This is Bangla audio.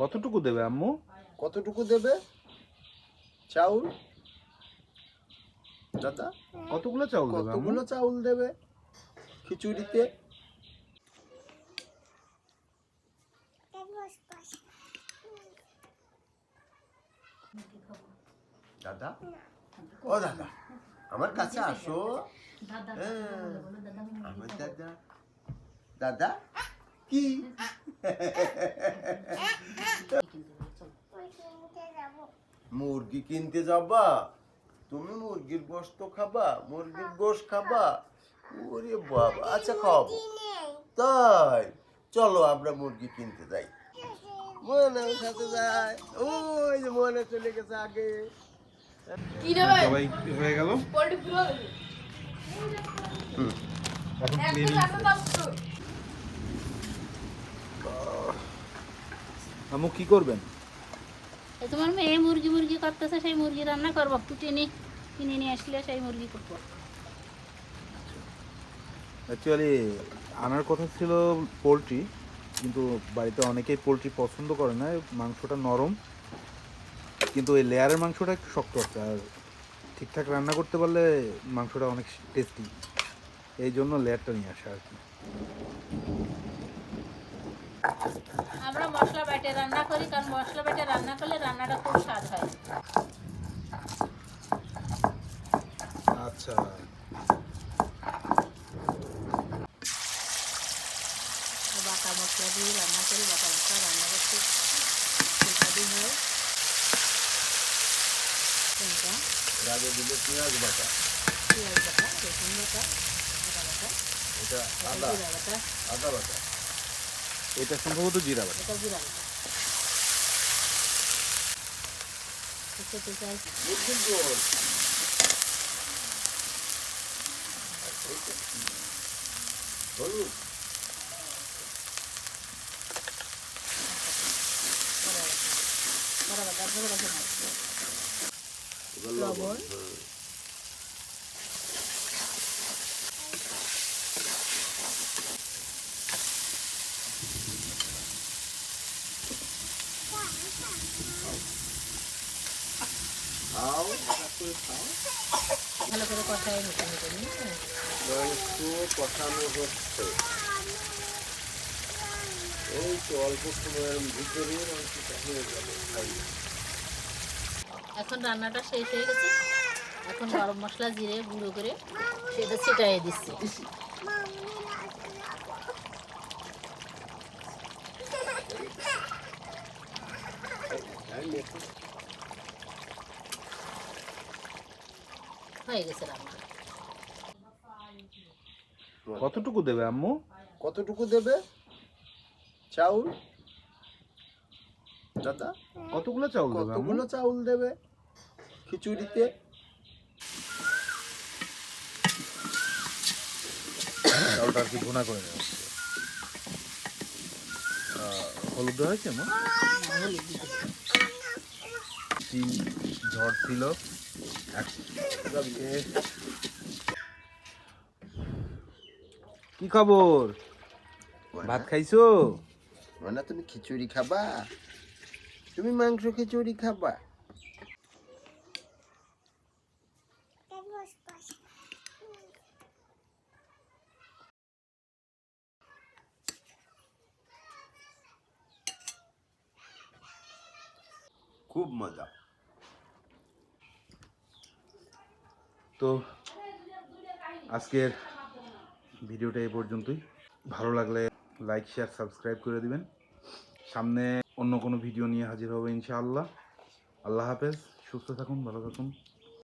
কতটুকু দেবে আম্মু? কতটুকু দেবে? চাউল? দাদা? কতগুলো চাউল দেবে কতগুলো চাউল দেবে? খিচুড়িতে? দাদা? ও দাদা। আমার কাছে আসো। আমার দাদা। দাদা? কি? মুরগি কিনতে যাবা? তুমি মুরগির গোশত খাবা মুরগির গোশ খাবা? ওরে বাবা আচ্ছা খাব তাই চলো আমরা মুরগি কিনতে যাই। মনে সাথে যায় ওই যে মনে চলে গেছে আগে। সবাই হয়ে গেল? পোল্ট্রি পুরো দেবে এখন একটু cleaning রান্না দাও তো। আম্মু কি করবেন? এই তোমার মেয়ে মুরগি মুরগি করতেছে সেই মুরগি রান্না করব। করব কুটিনি কিনে নিয়ে আসলে সেই মুরগি করব। অ্যাকচুয়ালি আনার কথা ছিল পোলট্রি কিন্তু বাড়িতে অনেকেই পোলট্রি পছন্দ করে না মাংসটা নরম। কিন্তু এই লেয়ারের মাংসটা একটু শক্ত আছে আর ঠিকঠাক রান্না করতে পারলে মাংসটা অনেক টেস্টি। এই জন্য লেয়ারটা নিয়ে আসা আর কি। আমরা মশলা বেটে রান্না করি কারণ মশলা বেটে রান্না করলে রান্নাটা খুব স্বাদ হয়। আচ্ছা। বাটা মশলা দিয়ে রান্না করি বাটা মশলা রান্না করতে সুস্বাদু হয়। রাগে দিলে পেঁয়াজ বাটা। পেঁয়াজ বাটা রসুন বাটা আদা বাটা। এটা এটা আদা। আদা বাটা। এটা সম্ভবত জিরা বাটা। এটা জিরা বাটা। খেতে চাই মুরগির গোল হলুদ বড় বাটা বড় বাটা রসুন এবার লবণ। হুম। খাও তারপরে খাও ভালো করে কষাই নিতে হবে মাংস কষানো হচ্ছে এই তো অল্প সময়ের ভিতরে মাংসটা হয়ে যাবে খাইয়ে এখন রান্নাটা শেষ হয়ে গেছে এখন গরম মশলা জিরে গুঁড়ো করে সেটা ছিটাই দিচ্ছি হ্যাঁ মেখে হয়ে গেছে রান্না। কতটুকু দেবে আম্মু? কতটুকু দেবে? চাউল? দাদা? কতগুলো চাউল দেবে কতগুলো চাউল দেবে? খিচুড়িতে? চাউলটা আর কি ভুনা করে নেওয়া আহ, হলুদ হয়েছে আম্মু? তিন ঝড় ছিল। কি খবর? ভাত খাইছো? মানে তুমি খিচুড়ি খাবা? তুমি মাংস খিচুড়ি খাবা? খুব মজা। তো আজকের ভিডিওটা এ পর্যন্তই। ভালো লাগলে লাইক শেয়ার সাবস্ক্রাইব করে দিবেন। সামনে অন্য কোনো ভিডিও নিয়ে হাজির হবে ইনশাআল্লাহ। আল্লাহ হাফেজ, সুস্থ থাকুন, ভালো থাকুন।